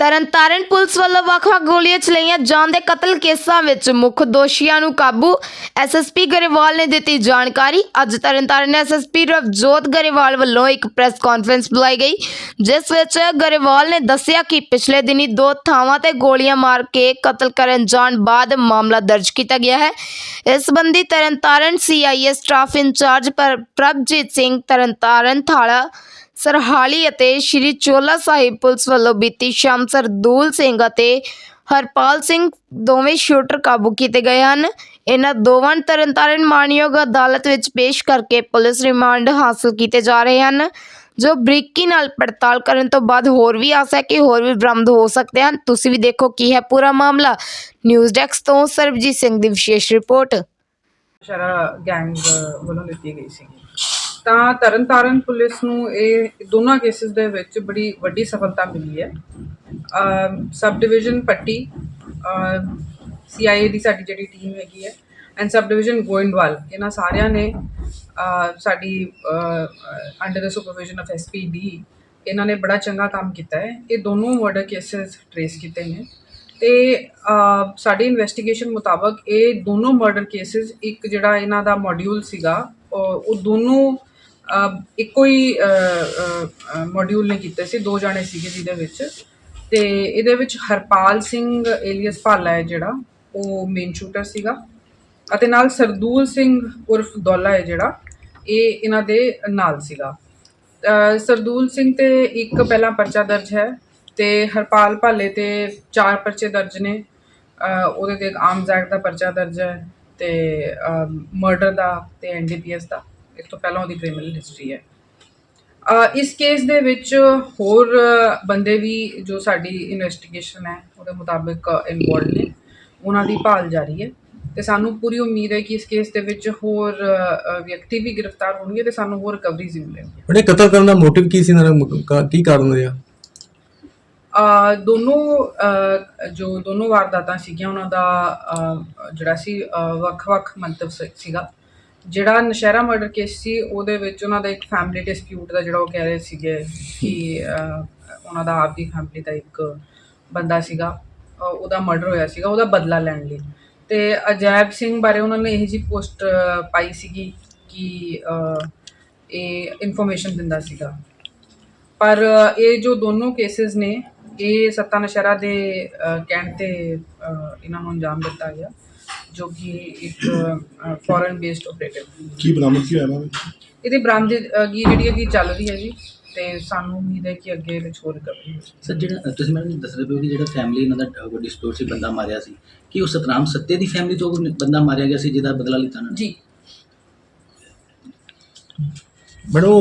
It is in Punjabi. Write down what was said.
ਤਰਨਤਾਰਨ ਪੁਲਿਸ ਵੱਲੋਂ ਵੱਖ-ਵੱਖ ਗੋਲੀਆਂ ਚਲਾਈਆਂ ਜਾਣ ਦੇ ਕਤਲ ਕੇਸਾਂ ਵਿੱਚ ਮੁੱਖ ਦੋਸ਼ੀਆਂ ਨੂੰ ਕਾਬੂ। ਐਸਐਸਪੀ ਗਰੇਵਾਲ ਨੇ ਦਿੱਤੀ ਜਾਣਕਾਰੀ। ਅੱਜ ਤਰਨਤਾਰਨ ਐਸਐਸਪੀ ਰਵਜੋਤ ਗਰੇਵਾਲ ਵੱਲੋਂ ਇੱਕ ਪ੍ਰੈਸ ਕਾਨਫਰੰਸ ਬੁਲਾਈ ਗਈ, ਜਿਸ ਵਿੱਚ ਗਰੇਵਾਲ ਨੇ ਦੱਸਿਆ ਕਿ ਪਿਛਲੇ ਦਿਨੀ ਦੋ ਥਾਵਾਂ ਤੇ ਗੋਲੀਆਂ ਮਾਰ ਕੇ ਕਤਲ ਕਰਨ ਜਾਣ ਬਾਅਦ ਮਾਮਲਾ ਦਰਜ ਕੀਤਾ ਗਿਆ ਹੈ। ਇਸ ਸੰਬੰਧੀ ਤਰਨਤਾਰਨ ਸੀਆਈਏ ਸਟਾਫ ਇੰਚਾਰਜ ਪਰ ਪ੍ਰਭਜੀਤ ਸਿੰਘ, ਤਰਨਤਾਰਨ ਥਾਲਾ ਸਰਹਾਲੀ ਅਤੇ ਸ਼੍ਰੀ ਚੋਲਾ ਸਾਹਿਬ ਪੁਲਿਸ ਵੱਲੋਂ ਬੀਤੀ ਸ਼ਾਮ ਸਰਦੂਲ ਸਿੰਘ ਅਤੇ ਹਰਪਾਲ ਸਿੰਘ ਦੋਵੇਂ ਸ਼ੂਟਰ ਕਾਬੂ ਕੀਤੇ ਗਏ ਹਨ। ਇਹਨਾਂ ਦੋਵਾਂ ਨੂੰ ਤਰਨਤਾਰਨ ਮਾਣਯੋਗ ਅਦਾਲਤ ਵਿੱਚ ਪੇਸ਼ ਕਰਕੇ ਪੁਲਿਸ ਰਿਮਾਂਡ ਹਾਸਲ ਕੀਤੇ ਜਾ ਰਹੇ ਹਨ, ਜੋ ਬਰੀਕੀ ਨਾਲ ਪੜਤਾਲ ਕਰਨ ਤੋਂ ਬਾਅਦ ਹੋਰ ਵੀ ਆਸ ਹੈ ਕਿ ਹੋਰ ਵੀ ਬਰਾਮਦ ਹੋ ਸਕਦੇ ਹਨ। ਤੁਸੀਂ ਵੀ ਦੇਖੋ ਕੀ ਹੈ ਪੂਰਾ ਮਾਮਲਾ। ਨਿਊਜ਼ ਡੈਸਕ ਤੋਂ ਸਰਬਜੀਤ ਸਿੰਘ ਦੀ ਵਿਸ਼ੇਸ਼ ਰਿਪੋਰਟ। ਸ਼ਰਾ ਗੈਂਗ ਵੱਲੋਂ ਲਿੱਤੀ ਗਈ ਸੀ ਤਾਂ ਤਰਨਤਾਰਨ ਪੁਲਿਸ ਨੂੰ ਇਹ ਦੋਨਾਂ ਕੇਸਿਸ ਦੇ ਵਿੱਚ ਬੜੀ ਵੱਡੀ ਸਫਲਤਾ ਮਿਲੀ ਹੈ। ਸਬ ਡਿਵੀਜ਼ਨ ਪੱਟੀ ਸੀਆਈਏ ਦੀ ਸਾਡੀ ਜਿਹੜੀ ਟੀਮ ਹੈਗੀ ਹੈ ਐਂਡ ਸਬ ਡਿਵੀਜ਼ਨ ਗੋਇੰਦਵਾਲ, ਇਹਨਾਂ ਸਾਰਿਆਂ ਨੇ ਸਾਡੀ under the supervision of SPD ਇਹਨਾਂ ਨੇ ਬੜਾ ਚੰਗਾ ਕੰਮ ਕੀਤਾ ਹੈ। ਇਹ ਦੋਨੋਂ ਮਰਡਰ ਕੇਸਿਸ ਟ੍ਰੇਸ ਕੀਤੇ ਨੇ ਤੇ ਸਾਡੀ ਇਨਵੈਸਟੀਗੇਸ਼ਨ ਮੁਤਾਬਕ ਇਹ ਦੋਨੋਂ ਮਰਡਰ ਕੇਸਿਸ ਇੱਕ ਜਿਹੜਾ ਇਹਨਾਂ ਦਾ ਮੋਡਿਊਲ ਸੀਗਾ ਉਹ ਦੋਨੋਂ ਇੱਕੋ ਹੀ ਮੋਡਿਊਲ ਨੇ ਕੀਤੇ ਸੀ, ਦੋ ਜਾਣੇ ਸੀਗੇ ਜਿਹਦੇ ਵਿੱਚ। ਤੇ ਇਹਦੇ ਵਿੱਚ ਹਰਪਾਲ ਸਿੰਘ ਏਲੀਅਸ ਭਾਲਾ ਹੈ ਜਿਹੜਾ, ਉਹ ਮੇਨ ਸ਼ੂਟਰ ਸੀਗਾ। ਅਤੇ ਨਾਲ ਸਰਦੂਲ ਸਿੰਘ ਉਰਫ ਦੌਲਾ ਹੈ ਜਿਹੜਾ, ਇਹ ਇਹਨਾਂ ਦੇ ਨਾਲ ਸੀਗਾ। ਸਰਦੂਲ ਸਿੰਘ ਤੇ ਇੱਕ ਪਹਿਲਾ ਪਰਚਾ ਦਰਜ ਹੈ ਤੇ ਹਰਪਾਲ ਭਾਲੇ ਤੇ ਚਾਰ ਪਰਚੇ ਦਰਜ ਨੇ। ਉਹਦੇ ਤੇ ਇੱਕ ਆਰਮਸ ਐਕਟ ਦਾ ਪਰਚਾ ਦਰਜ ਹੈ ਤੇ ਮਰਡਰ ਦਾ ਤੇ ਐਨਡੀਪੀਐਸ ਦਾ। ਇਸ ਤੋਂ ਪਹਿਲਾਂ ਉਹਦੀ ਕ੍ਰਿਮੀਨਲ ਹਿਸਟਰੀ ਹੈ। ਇਸ ਕੇਸ ਦੇ ਵਿੱਚ ਹੋਰ ਬੰਦੇ ਵੀ ਜੋ ਸਾਡੀ ਇਨਵੈਸਟੀਗੇਸ਼ਨ ਹੈ ਉਹਦੇ ਮੁਤਾਬਿਕ ਇਨਵੋਲਡ ਨੇ। ਉਹਨਾਂ ਦੀ ਭਾਲ ਜਾਰੀ ਹੈ ਤੇ ਸਾਨੂੰ ਪੂਰੀ ਉਮੀਦ ਹੈ ਕਿ ਇਸ ਕੇਸ ਦੇ ਵਿੱਚ ਹੋਰ ਵਿਅਕਤੀ ਵੀ ਗ੍ਰਿਫਤਾਰ ਹੋਣਗੇ ਤੇ ਸਾਨੂੰ ਹੋਰ ਰਿਕਵਰੀਜ਼ ਵੀ ਮਿਲਣਗੀਆਂ। ਬੜੇ ਕਤਲ ਕਰਨ ਦਾ ਮੋਟਿਵ ਕੀ ਸੀ ਮ- ਕਾ- ਕਾਰਨ ਰਿਹਾ? ਅਹ ਦੋਨੋਂ ਜੋ ਦੋਨੋਂ ਵਾਰਦਾਤਾਂ ਸੀਗੀਆਂ ਉਹਨਾਂ ਦਾ ਜਿਹੜਾ ਸੀ ਵੱਖ-ਵੱਖ ਮੰਤਵ ਸੀਗਾ। ਜਿਹੜਾ ਨਸ਼ਹਿਰਾ ਮਰਡਰ ਕੇਸ ਸੀ, ਉਹਦੇ ਵਿੱਚ ਉਹਨਾਂ ਦਾ ਇੱਕ ਫੈਮਿਲੀ ਡਿਸਪਿਊਟ ਦਾ ਜਿਹੜਾ ਉਹ ਕਹਿ ਰਹੇ ਸੀਗੇ ਕਿ ਉਹਨਾਂ ਦਾ ਆਪਦੀ ਫੈਮਿਲੀ ਦਾ ਇੱਕ ਬੰਦਾ ਸੀਗਾ ਉਹਦਾ ਮਰਡਰ ਹੋਇਆ ਸੀਗਾ, ਉਹਦਾ ਬਦਲਾ ਲੈਣ ਲਈ। ਤੇ ਅਜੈਬ ਸਿੰਘ ਬਾਰੇ ਉਹਨਾਂ ਨੇ ਇਹ ਜੀ ਪੋਸਟ ਪਾਈ ਸੀਗੀ ਕਿ ਇਹ ਇਨਫੋਰਮੇਸ਼ਨ ਦਿੰਦਾ ਸੀਗਾ। ਪਰ ਇਹ ਜੋ ਦੋਨੋਂ ਕੇਸਿਸ ਨੇ, ਇਹ ਸੱਤਾ ਨਸ਼ਹਿਰਾ ਦੇ ਕਹਿਣ ਤੇ ਇਹਨਾਂ ਨੂੰ ਅੰਜਾਮ ਦਿੱਤਾ ਗਿਆ। ਜੋ ਕਿ ਇੱਕ ਫੋਰਨ ਬੇਸਡ ਆਪਰੇਟਿਵ ਕੀ ਬਰਾਮਦ ਕੀ ਹੋਇਆ ਇਹਨਾਂ ਵਿੱਚ? ਇਹਦੀ ਬਰਾਮਦਗੀ ਜਿਹੜੀ ਹੈਗੀ ਚੱਲ ਰਹੀ ਹੈ ਜੀ ਤੇ ਸਾਨੂੰ ਉਮੀਦ ਹੈ ਕਿ ਅੱਗੇ ਵਿੱਚ ਹੋਰ ਰਿਕਵਰੀ ਹੋ ਸਰ ਜਿਹੜਾ ਤੁਸੀਂ ਮੈਨੂੰ ਦੱਸ ਰਹੇ ਹੋ ਕਿ ਜਿਹੜਾ ਫੈਮਿਲੀ ਇਹਨਾਂ ਦਾ ਵੱਡੀ ਸਟੋਰ ਸੀ ਬੰਦਾ ਮਾਰਿਆ ਸੀ ਕਿ ਉਹ ਸਤਨਾਮ ਸੱਤੇ ਦੀ ਫੈਮਿਲੀ ਤੋਂ ਕੋਈ ਬੰਦਾ ਮਾਰਿਆ ਗਿਆ ਸੀ ਜਿਹਦਾ ਬਦਲਾ ਲਿੱਤਾ ਨਾ? ਜੀ। ਬੜਾ ਉਹ